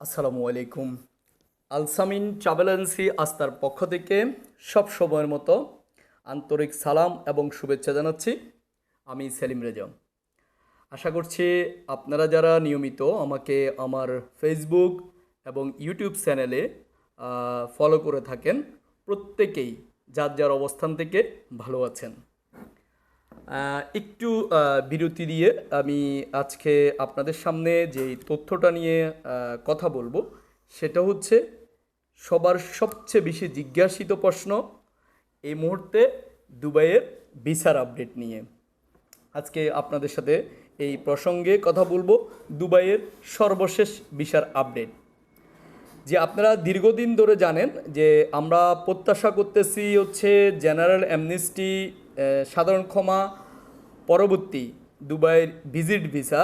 আসসালামু আলাইকুম। Alsamin travel agency আস্তার পক্ষ থেকে সব সময়ের মতো আন্তরিক সালাম এবং শুভেচ্ছা জানাচ্ছি। আমি সেলিম রেজা আশা করছি আপনারা যারা নিয়মিত আমাকে আমার ফেসবুক এবং ইউটিউব চ্যানেলে ফলো করে থাকেন, প্রত্যেকেই যার যার অবস্থান থেকে ভালো আছেন। একটু বিরতি দিয়ে আমি আজকে আপনাদের সামনে যে তথ্যটা নিয়ে কথা বলব, সেটা হচ্ছে সবার সবচেয়ে বেশি জিজ্ঞাসিত প্রশ্ন এই মুহূর্তে দুবাইয়ের ভিসার আপডেট নিয়ে। আজকে আপনাদের সাথে এই প্রসঙ্গে কথা বলব দুবাইয়ের সর্বশেষ ভিসার আপডেট। যে আপনারা দীর্ঘদিন ধরে জানেন যে আমরা প্রত্যাশা করতেছি হচ্ছে জেনারেল অ্যামনিস্টি সাধারণ ক্ষমা, পরবর্তী দুবাইয়ের ভিজিট ভিসা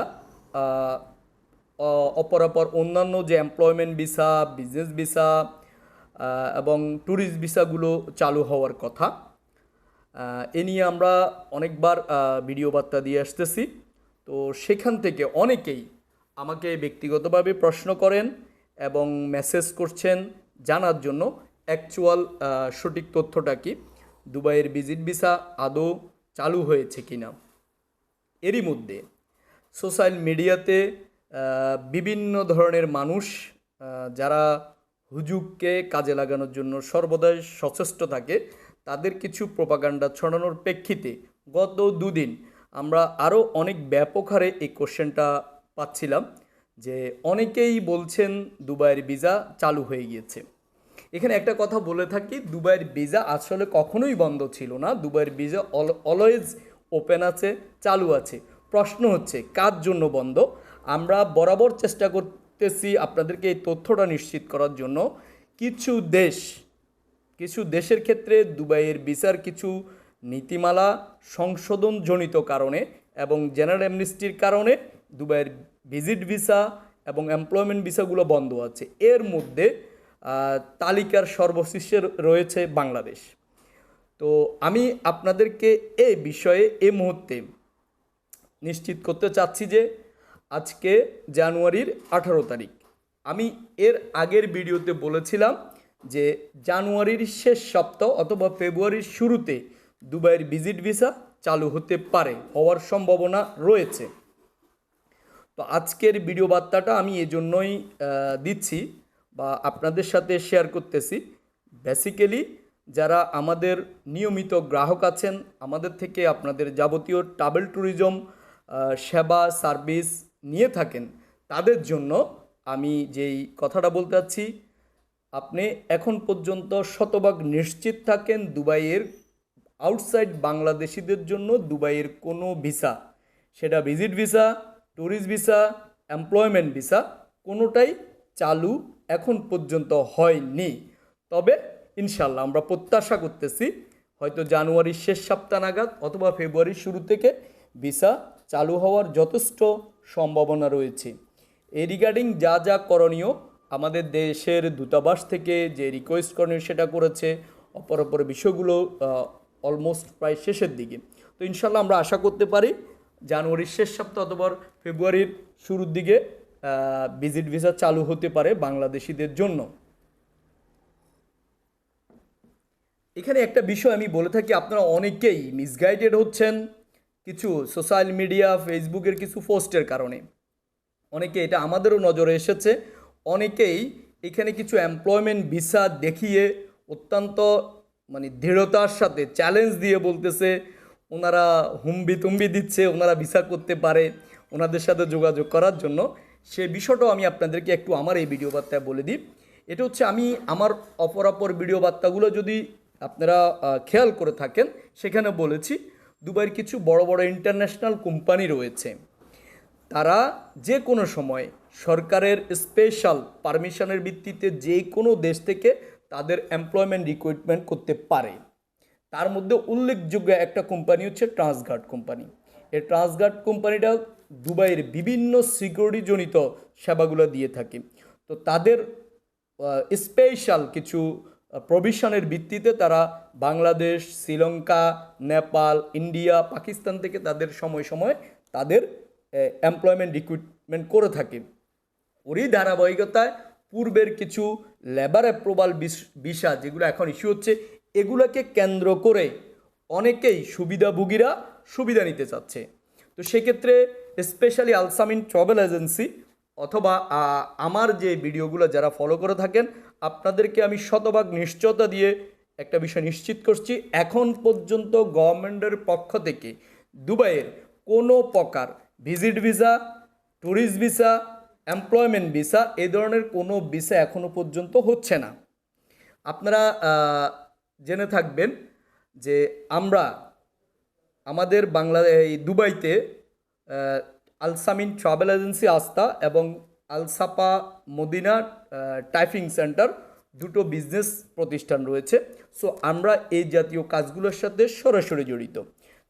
অপরাপর অন্যান্য যে এমপ্লয়মেন্ট ভিসা বিজনেস ভিসা এবং ট্যুরিস্ট ভিসাগুলো চালু হওয়ার কথা। এ নিয়ে আমরা অনেকবার ভিডিও বার্তা দিয়ে আসতেছি। তো সেখান থেকে অনেকেই আমাকে ব্যক্তিগতভাবে প্রশ্ন করেন এবং মেসেজ করছেন জানার জন্য। অ্যাকচুয়াল সঠিক তথ্যটা কি? দুবাইয়ের ভিজিট ভিসা আদৌ চালু হয়েছে কিনা? এরই মধ্যে সোশ্যাল মিডিয়াতে বিভিন্ন ধরনের মানুষ যারা হুজুগকে কাজে লাগানোর জন্য সর্বদাই সচেষ্ট থাকে, তাদের কিছু প্রপাগান্ডা ছড়ানোর প্রেক্ষিতে গত দুদিন আমরা আরও অনেক ব্যাপক হারে এই কোশ্চেনটা পাচ্ছিলাম যে অনেকেই বলছেন দুবাইয়ের ভিসা চালু হয়ে গিয়েছে। এখানে একটা কথা বলে থাকি, দুবাইয়ের ভিসা আসলে কখনোই বন্ধ ছিল না। দুবাইয়ের ভিসা অলওয়েজ ওপেন আছে, চালু আছে। প্রশ্ন হচ্ছে, কার জন্য বন্ধ? আমরা বরাবর চেষ্টা করতেছি আপনাদেরকে এই তথ্যটা নিশ্চিত করার জন্য। কিছু দেশ, কিছু দেশের ক্ষেত্রে দুবাইয়ের ভিসার কিছু নীতিমালা সংশোধনজনিত কারণে এবং জেনারেল অ্যামনিস্টির কারণে দুবাইয়ের ভিজিট ভিসা এবং এমপ্লয়মেন্ট ভিসাগুলো বন্ধ আছে। এর মধ্যে তালিকার সর্বশীর্ষে রয়েছে বাংলাদেশ। তো আমি আপনাদেরকে এ বিষয়ে এ মুহূর্তে নিশ্চিত করতে চাচ্ছি যে আজকে জানুয়ারির আঠারো তারিখ। আমি এর আগের ভিডিওতে বলেছিলাম যে জানুয়ারির শেষ সপ্তাহ অথবা ফেব্রুয়ারির শুরুতে দুবাইয়ের ভিজিট ভিসা চালু হতে পারে হওয়ার সম্ভাবনা রয়েছে। তো আজকের ভিডিও বার্তাটা আমি এজন্যই দিচ্ছি বা আপনাদের সাথে শেয়ার করতেছি। বেসিক্যালি যারা আমাদের নিয়মিত গ্রাহক আছেন, আমাদের থেকে আপনাদের যাবতীয় ট্রাভেল ট্যুরিজম সেবা সার্ভিস নিয়ে থাকেন, তাদের জন্য আমি যেই কথাটা বলতে চাচ্ছি, আপনি এখন পর্যন্ত শতভাগ নিশ্চিত থাকেন দুবাইয়ের আউটসাইড বাংলাদেশিদের জন্য দুবাইয়ের কোনো ভিসা সেটা visit visa tourist visa employment visa কোনোটাই চালু এখন পর্যন্ত হয়নি। তবে ইনশাল্লাহ আমরা প্রত্যাশা করতেছি, হয়তো জানুয়ারির শেষ সপ্তাহ নাগাদ অথবা ফেব্রুয়ারির শুরু থেকে ভিসা চালু হওয়ার যথেষ্ট সম্ভাবনা রয়েছে। এই রিগার্ডিং যা যা করণীয়, আমাদের দেশের দূতাবাস থেকে যে রিকোয়েস্ট করণীয় সেটা করেছে, অপর অপর বিষয়গুলো অলমোস্ট প্রায় শেষের দিকে। তো ইনশাল্লাহ আমরা আশা করতে পারি, জানুয়ারির শেষ সপ্তাহ অথবা ফেব্রুয়ারির শুরুর দিকে ভিজিট ভিসা চালু হতে পারে বাংলাদেশিদের জন্য। এখানে একটা বিষয় আমি বলে থাকি, আপনারা অনেকেই মিসগাইডেড হচ্ছেন কিছু সোশ্যাল মিডিয়া ফেসবুকের কিছু পোস্টের কারণে। অনেকে এটা আমাদেরও নজরে এসেছে। অনেকেই এখানে কিছু এমপ্লয়মেন্ট ভিসা দেখিয়ে অত্যন্ত মানে দৃঢ়তার সাথে চ্যালেঞ্জ দিয়ে বলতেছে, ওনারা হুম্বি তুম্বি দিচ্ছে, ওনারা ভিসা করতে পারে, ওনাদের সাথে যোগাযোগ করার জন্য। সে বিষয়টাও আমি আপনাদেরকে একটু আমার এই ভিডিও বার্তায় বলে দিই। এটা হচ্ছে আমি আমার অপরাপর ভিডিও বার্তাগুলো যদি আপনারা খেয়াল করে থাকেন, সেখানে বলেছি, দুবাইয়ের কিছু বড় বড় ইন্টারন্যাশনাল কোম্পানি রয়েছে। তারা যে কোনো সময় সরকারের স্পেশাল পারমিশনের ভিত্তিতে যে কোনো দেশ থেকে তাদের এমপ্লয়মেন্ট রিক্রুটমেন্ট করতে পারে। তার মধ্যে উল্লেখযোগ্য একটা কোম্পানি হচ্ছে ট্রান্সগার্ড কোম্পানি এই ট্রান্সগার্ড কোম্পানিটা দুবাইয়ের বিভিন্ন সিকিউরিটিজনিত সেবাগুলো দিয়ে থাকে। তো তাদের স্পেশাল কিছু প্রভিশনের ভিত্তিতে তারা বাংলাদেশ, শ্রীলঙ্কা, নেপাল, ইন্ডিয়া, পাকিস্তান থেকে তাদের সময় সময় তাদের এমপ্লয়মেন্ট রিক্রুটমেন্ট করে থাকে। ওরই ধারাবাহিকতায় পূর্বের কিছু লেবার অ্যাপ্রুভাল ভিসা যেগুলো এখন ইস্যু হচ্ছে, এগুলোকে কেন্দ্র করে অনেকেই সুবিধাভোগীরা সুবিধা নিতে চাচ্ছে। তো সেক্ষেত্রে স্পেশালি আলসামিন ট্রাভেল এজেন্সি অথবা আমার যে ভিডিওগুলো যারা ফলো করে থাকেন, আপনাদেরকে আমি শতভাগ নিশ্চয়তা দিয়ে একটা বিষয় নিশ্চিত করছি। এখন পর্যন্ত গভর্নমেন্টের পক্ষ থেকে দুবাইয়ের কোনো প্রকার visit visa tourist visa employment visa এ ধরনের কোনো ভিসা এখনও পর্যন্ত হচ্ছে না। আপনারা জেনে থাকবেন যে আমরা আমাদের বাংলা, এই দুবাইতে আলসামিন ট্রাভেল এজেন্সি আস্থা এবং আলসাপা মদিনা টাইপিং সেন্টার দুটো বিজনেস প্রতিষ্ঠান রয়েছে। সো আমরা এই জাতীয় কাজগুলোর সাথে সরাসরি জড়িত।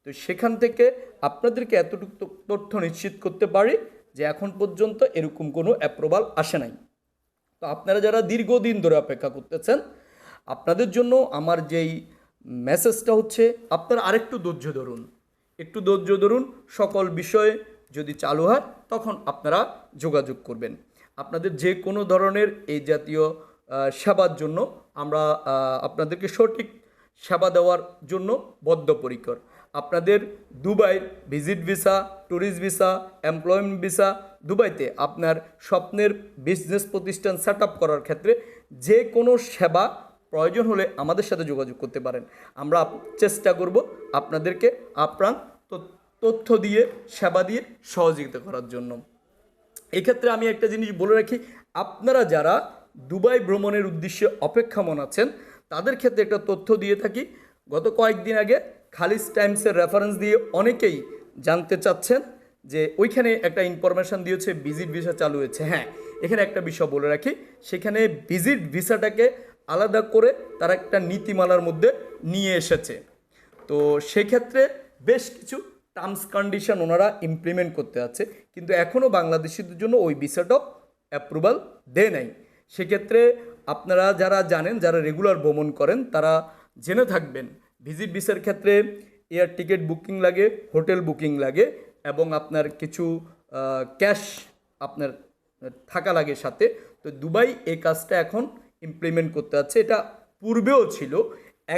তো সেখান থেকে আপনাদেরকে এতটুকু তথ্য নিশ্চিত করতে পারি যে এখন পর্যন্ত এরকম কোনো অ্যাপ্রুভাল আসে নাই। তো আপনারা যারা দীর্ঘদিন ধরে অপেক্ষা করতেছেন, আপনাদের জন্য আমার যেই মেসেজটা হচ্ছে, আপনারা আরেকটু ধৈর্য ধরুন। একটু ধৈর্য ধরুন, সকল বিষয়ে যদি চালু হয়, তখন আপনারা যোগাযোগ করবেন। আপনাদের যে কোনো ধরনের এই জাতীয় সেবার জন্য আমরা আপনাদেরকে সঠিক সেবা দেওয়ার জন্য বদ্ধপরিকর। আপনাদের Dubai visit visa, tourist visa, employment visa, দুবাইতে আপনার স্বপ্নের বিজনেস প্রতিষ্ঠান সেট করার ক্ষেত্রে যে কোনো সেবা প্রয়োজন হলে আমাদের সাথে যোগাযোগ করতে পারেন। আমরা চেষ্টা করব আপনাদেরকে আপ্রাণ তথ্য দিয়ে, সেবা দিয়ে সহযোগিতা করার জন্য। এক্ষেত্রে আমি একটা জিনিস বলে রাখি, আপনারা যারা দুবাই ভ্রমণের উদ্দেশ্যে অপেক্ষামন আছেন, তাদের ক্ষেত্রে একটা তথ্য দিয়ে থাকি, গত কয়েকদিন আগে খালিজ টাইমসের রেফারেন্স দিয়ে অনেকেই জানতে চাচ্ছেন যে ওইখানে একটা ইনফরমেশন দিয়েছে ভিজিট ভিসা চালু হয়েছে। হ্যাঁ এখানে একটা বিষয় বলে রাখি, সেখানে ভিজিট ভিসাটাকে আলাদা করে তারা একটা নীতিমালার মধ্যে নিয়ে এসেছে। তো সেক্ষেত্রে বেশ কিছু টার্মস কন্ডিশন ওনারা ইমপ্লিমেন্ট করতে আছে, কিন্তু এখনও বাংলাদেশিদের জন্য ওই ভিসাটাও অ্যাপ্রুভাল দেয় নাই। সেক্ষেত্রে আপনারা যারা জানেন, যারা রেগুলার ভ্রমণ করেন, তারা জেনে থাকবেন ভিজিট ভিসার ক্ষেত্রে এয়ার টিকিট বুকিং লাগে হোটেল বুকিং লাগে, এবং আপনার কিছু ক্যাশ আপনার থাকা লাগে সাথে। তো দুবাই এই কাজটা এখন ইমপ্লিমেন্ট করতে যাচ্ছে, এটা পূর্বেও ছিল।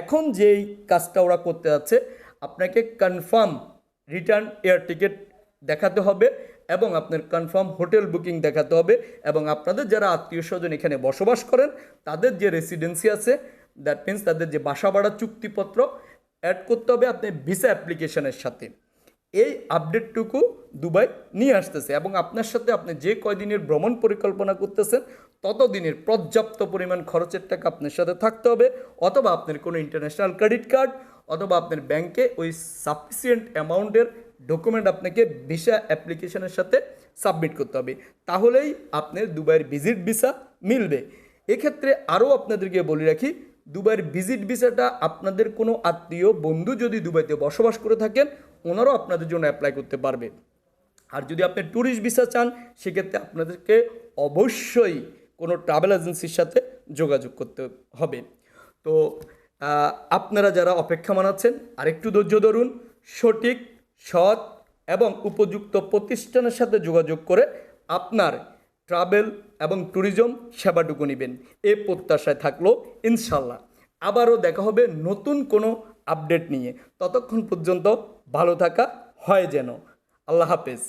এখন যেই কাজটা ওরা করতে যাচ্ছে, আপনাকে কনফার্ম রিটার্ন এয়ার টিকিট দেখাতে হবে এবং আপনার কনফার্ম হোটেল বুকিং দেখাতে হবে এবং আপনাদের যারা আত্মীয় স্বজন এখানে বসবাস করেন, তাদের যে রেসিডেন্সি আছে দ্যাট মিন্স তাদের যে বাসা ভাড়া চুক্তিপত্র অ্যাড করতে হবে আপনি ভিসা অ্যাপ্লিকেশনের সাথে। এই আপডেটটুকু দুবাই নিয়ে আসতেছে এবং আপনার সাথে আপনি যে কয়দিনের ভ্রমণ পরিকল্পনা করতেছেন ততদিনের পর্যাপ্ত পরিমাণ খরচের টাকা আপনার সাথে থাকতে হবে, অথবা আপনার কোনো ইন্টারন্যাশনাল ক্রেডিট কার্ড অথবা আপনার ব্যাংকে ওই সাফিসিয়েন্ট অ্যামাউন্টের ডকুমেন্ট আপনাকে ভিসা অ্যাপ্লিকেশনের সাথে সাবমিট করতে হবে। তাহলেই আপনার দুবাইয়ের ভিজিট ভিসা মিলবে। এক্ষেত্রে আরও আপনাদেরকে বলে রাখি, দুবাইয়ের ভিজিট ভিসাটা আপনাদের কোনো আত্মীয় বন্ধু যদি দুবাইতে বসবাস করে থাকেন, ওনারাও আপনাদের জন্য অ্যাপ্লাই করতে পারবে। আর যদি আপনি ট্যুরিস্ট ভিসা চান, সেক্ষেত্রে আপনাদেরকে অবশ্যই কোনো ট্রাভেল এজেন্সির সাথে যোগাযোগ করতে হবে। তো আপনারা যারা অপেক্ষা মানাচ্ছেন আরেকটু ধৈর্য ধরুন, সঠিক, সৎ এবং উপযুক্ত প্রতিষ্ঠানের সাথে যোগাযোগ করে আপনার ট্রাভেল এবং ট্যুরিজম সেবাটুকু নেবেন। এ প্রত্যাশায় থাকল ইনশাল্লাহ আবারও দেখা হবে নতুন কোনো আপডেট নিয়ে। ততক্ষণ পর্যন্ত ভালো থাকা, হয় যেন। আল্লাহ হাফেজ।